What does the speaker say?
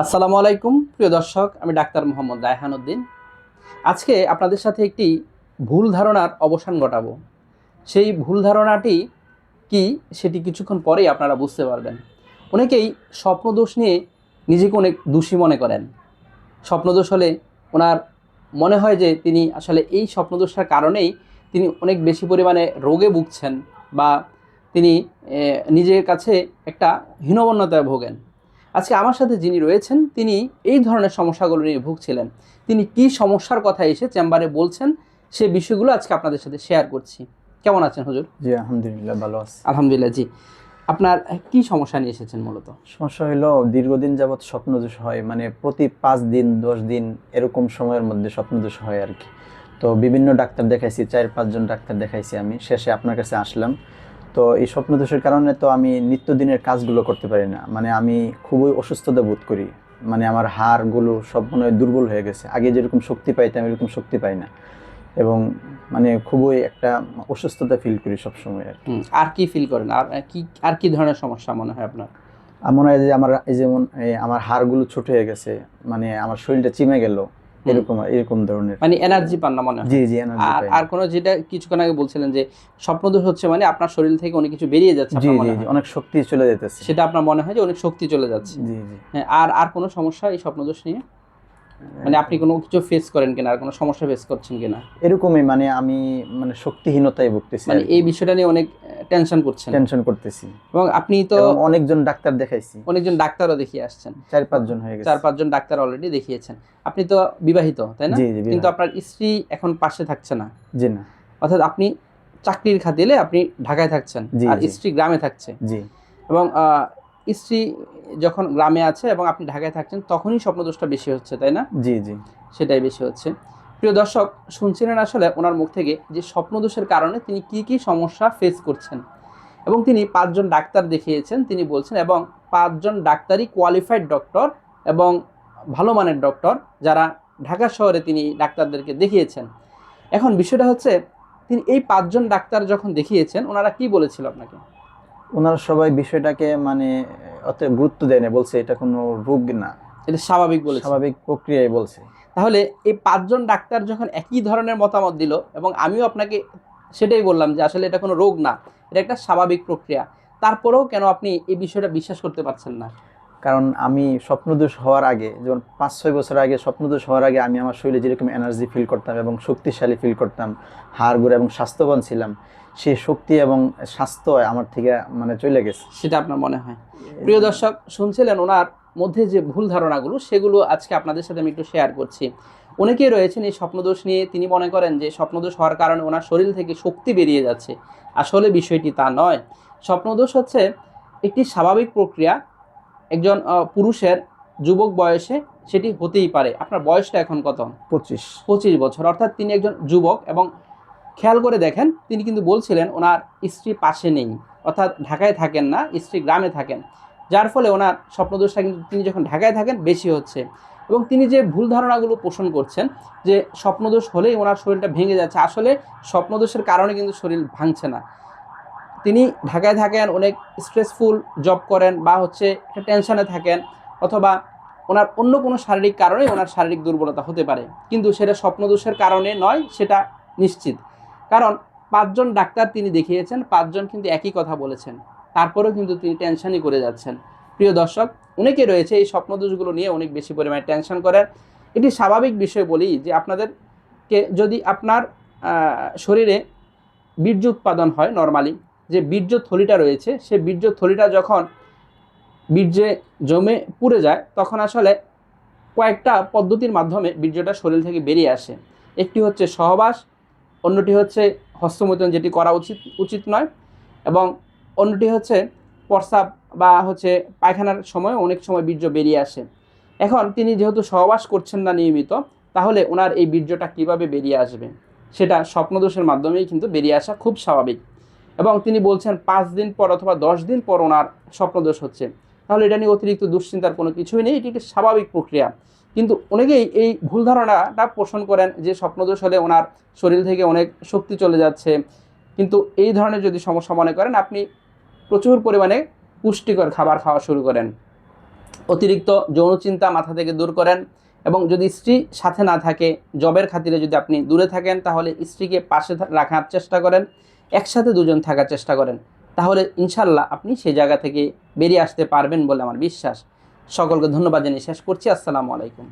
আসসালামু আলাইকুম, প্রিয় দর্শক, আমি ডাক্তার মোহাম্মদ রায়হান উদ্দিন। আজকে আপনাদের সাথে একটি ভুল ধারণার অবসান ঘটাবো। সেই ভুল ধারণাটি কি, সেটি কিছুক্ষণ পরেই আপনারা বুঝতে পারবেন। অনেকেই স্বপ্নদোষ নিয়ে নিজেকে অনেক দোষী মনে করেন। স্বপ্নদোষ হলে ওনার মনে হয় যে তিনি আসলে এই স্বপ্নদোষটার কারণেই তিনি অনেক বেশি পরিমাণে রোগে ভুগছেন বা তিনি নিজের কাছে একটা হীনবন্যতায় ভোগেন। আজকে আমার সাথে যিনি রয়েছেন তিনি এই ধরনের সমস্যাগুলো নিয়ে ভুগছিলেন। তিনি কি সমস্যার কথা এসে চেম্বারে বলছেন সে বিষয়গুলো আজকে আপনাদের সাথে শেয়ার করছি। কেমন আছেন হুজুর? জি আলহামদুলিল্লাহ ভালো আছি। আলহামদুলিল্লাহ জি। আপনার কি সমস্যা নিয়ে এসেছেন মূলত? সমস্যা হলো দীর্ঘদিন যাবৎ স্বপ্নদোষ হয় মানে প্রতি পাঁচ দিন দশ দিন এরকম সময়ের মধ্যে স্বপ্নদোষ হয় আর কি। তো বিভিন্ন ডাক্তার দেখাইছি চার পাঁচজন ডাক্তার দেখাইছি আমি। শেষে আপনার কাছে আসলাম। তো এই স্বপ্নদোষের কারণে তো আমি নিত্যদিনের কাজগুলো করতে পারি না। মানে আমি খুবই অসুস্থতা বোধ করি। মানে আমার হাড়গুলো সব মনে হয় দুর্বল হয়ে গেছে। আগে যেরকম শক্তি পাইতাম এরকম শক্তি পাই না। এবং মানে খুবই একটা অসুস্থতা ফিল করি সবসময় আর আর কি ফিল করেন? আর কি আর কি ধরনের সমস্যা মনে হয় আপনার? মনে হয় যে আমার এই যেমন আমার হাড়গুলো ছোট হয়ে গেছে। মানে আমার শরীরটা চিমে গেল। এরকম এরকম ধরনের। মানে এনার্জি পান না মনে হয়। জি জি এনার্জি আর আর কোনো যেটা কিছুক্ষণ আগে বলছিলেন যে স্বপ্নদোষ হচ্ছে মানে আপনার শরীর থেকে অনেক কিছু বেরিয়ে যাচ্ছে জি জি অনেক শক্তি চলে যেতেছে সেটা আপনার মনে হয় যে অনেক শক্তি চলে যাচ্ছে। জি জি। হ্যাঁ, আর আর কোনো সমস্যা এই স্বপ্নদোষ নিয়ে? মানে আপনি কোনো কিছু ফেস করেন কিনা আর কোনো সমস্যা ফেস করছেন কিনা? এরকমই মানে আমি মানে শক্তিহীনতায় ভুগতেছি মানে এই বিষয়টা নিয়ে অনেক টেনশন করছেন। টেনশন করতেছি। এবং আপনি তো অনেকজন ডাক্তার দেখাইছি। অনেকজন ডাক্তারও দেখিয়ে আসছেন। চার পাঁচজন হয়ে গেছে। চার পাঁচজন ডাক্তার অলরেডি দেখিয়েছেন। আপনি তো বিবাহিত তাই না? কিন্তু আপনার স্ত্রী এখন পাশে থাকছে না। জি না। অর্থাৎ আপনি চাকরির খাতিলে আপনি ঢাকায় থাকছেন আর স্ত্রী গ্রামে থাকছে। জি। এবং স্ত্রী যখন গ্রামে আছে এবং আপনি ঢাকায় থাকছেন তখনই স্বপ্নদোষটা বেশি হচ্ছে তাই না? জি জি। সেটাই বেশি হচ্ছে। প্রিয় দর্শক শুনছিলেন আসলে ওনার মুখ থেকে যে স্বপ্নদোষের কারণে তিনি কি কি সমস্যা ফেস করছেন। এবং তিনি পাঁচজন ডাক্তার দেখিয়েছেন তিনি বলছেন এবং পাঁচজন ডাক্তারই কোয়ালিফাইড ডক্টর এবং ভালো মানের ডক্টর যারা ঢাকা শহরে তিনি ডাক্তারদেরকে দেখিয়েছেন। এখন বিষয়টা হচ্ছে তিনি এই পাঁচজন ডাক্তার যখন দেখিয়েছেন ওনারা কি বলেছিল আপনাকে? ওনারা সবাই বিষয়টাকে মানে অত গুরুত্ব দেয় না বলছে এটা কোনো রোগ না। এটা স্বাভাবিক বলে স্বাভাবিক প্রক্রিয়ায় বলছে। তাহলে এই পাঁচজন ডাক্তার যখন একই ধরনের মতামত দিল এবং আমিও আপনাকে সেটাই বললাম যে আসলে এটা কোনো রোগ না এটা একটা স্বাভাবিক প্রক্রিয়া। তারপরেও কেন আপনি এই বিষয়টা বিশ্বাস করতে পারছেন না? কারণ আমি স্বপ্নদোষ হওয়ার আগে যেমন পাঁচ ছয় বছর আগে স্বপ্নদোষ হওয়ার আগে আমি আমার শরীরে যেরকম এনার্জি ফিল করতাম এবং শক্তিশালী ফিল করতাম হাড় গুড়া এবং স্বাস্থ্যবান ছিলাম সেই শক্তি এবং স্বাস্থ্য আমার থেকে মানে চলে গেছে। সেটা আপনার মনে হয়? প্রিয় দর্শক শুনছিলেন ওনার মধ্যে যে ভুল ধারণাগুলো সেগুলো আজকে আপনাদের সাথে আমি একটু শেয়ার করছি। অনেকেই রয়েছেন এই স্বপ্নদোষ নিয়ে তিনি মনে করেন যে স্বপ্নদোষ হওয়ার কারণে ওনার শরীর থেকে শক্তি বেরিয়ে যাচ্ছে। আসলে বিষয়টি তা নয়। স্বপ্নদোষ হচ্ছে একটি স্বাভাবিক প্রক্রিয়া একজন পুরুষের যুবক বয়সে সেটি হতেই পারে। আপনার বয়সটা এখন কত? পঁচিশ। পঁচিশ বছর। অর্থাৎ তিনি একজন যুবক এবং খেয়াল করে দেখেন তিনি কিন্তু বলছিলেন ওনার স্ত্রী পাশে নেই। অর্থাৎ ঢাকায় থাকেন না স্ত্রী গ্রামে থাকেন। যার ফলে ওনার স্বপ্নদোষটা কিন্তু তিনি যখন ঢাকায় থাকেন, বেশি হচ্ছে। এবং তিনি যে ভুল ধারণাগুলো পোষণ করছেন, যে স্বপ্নদোষ হলেই ওনার শরীরটা ভেঙে যাচ্ছে, আসলে স্বপ্নদোষের কারণে কিন্তু শরীর ভাঙছে না। তিনি ঢাকায় থাকেন, অনেক স্ট্রেসফুল জব করেন বা হচ্ছে একটা টেনশানে থাকেন অথবা ওনার অন্য কোনো শারীরিক কারণে ওনার শারীরিক দুর্বলতা হতে পারে। কিন্তু সেটা স্বপ্নদোষের কারণে নয়, সেটা নিশ্চিত। কারণ পাঁচজন ডাক্তার তিনি দেখিয়েছেন, পাঁচজন কিন্তু একই কথা বলেছেন। তারপরেও কিন্তু তিনি টেনশনই করে যাচ্ছেন। প্রিয় দর্শক অনেকে রয়েছে এই স্বপ্নদোষগুলো নিয়ে অনেক বেশি পরিমাণে টেনশন করেন এটি স্বাভাবিক বিষয় বলি যে আপনাদেরকে যদি আপনার শরীরে বীর্য উৎপাদন হয় নর্মালি যে বীর্য থলিটা রয়েছে, সে বীর্য থলিটা যখন বীর্যে জমে পুড়ে যায়, তখন আসলে কয়েকটা পদ্ধতির মাধ্যমে বীর্যটা শরীর থেকে বেরিয়ে আসে। একটি হচ্ছে সহবাস, অন্যটি হচ্ছে হস্তমৈথুন, যেটি করা উচিত উচিত নয়। এবং অন্যটি হচ্ছে প্রস্রাব বা হচ্ছে পায়খানার সময় অনেক সময় বীর্য বেরিয়ে আসে। এখন তিনি যেহেতু সহবাস করছেন না নিয়মিত, তাহলে ওনার এই বীর্যটা কীভাবে বেরিয়ে আসবে? সেটা স্বপ্নদোষের মাধ্যমেই কিন্তু বেরিয়ে আসা খুব স্বাভাবিক। এবং তিনি বলছেন, পাঁচ দিন পর অথবা দশ দিন পর ওনার স্বপ্নদোষ হচ্ছে। তাহলে এটা নিয়ে অতিরিক্ত দুশ্চিন্তার কোনো কিছুই নেই, এটি একটি স্বাভাবিক প্রক্রিয়া। কিন্তু অনেকেই এই ভুল ধারণাটা পোষণ করেন যে স্বপ্নদোষ হলে ওনার শরীর থেকে অনেক শক্তি চলে যাচ্ছে। কিন্তু এই ধরনের যদি সমস্যা মনে করেন, আপনি প্রচুর পরিমাণে পুষ্টিকর খাবার খাওয়া শুরু করেন। অতিরিক্ত যৌন চিন্তা মাথা থেকে দূর করেন এবং যদি স্ত্রী সাথে না থাকে, জবের খাতিরে যদি আপনি দূরে থাকেন, তাহলে স্ত্রীকে পাশে রাখার চেষ্টা করেন, একসাথে দুজন থাকার চেষ্টা করেন। তাহলে ইনশাল্লাহ আপনি সেই জায়গা থেকে বেরিয়ে আসতে পারবেন বলে আমার বিশ্বাস। সকলকে ধন্যবাদ জানিয়ে শেষ করছি। আসসালামু আলাইকুম।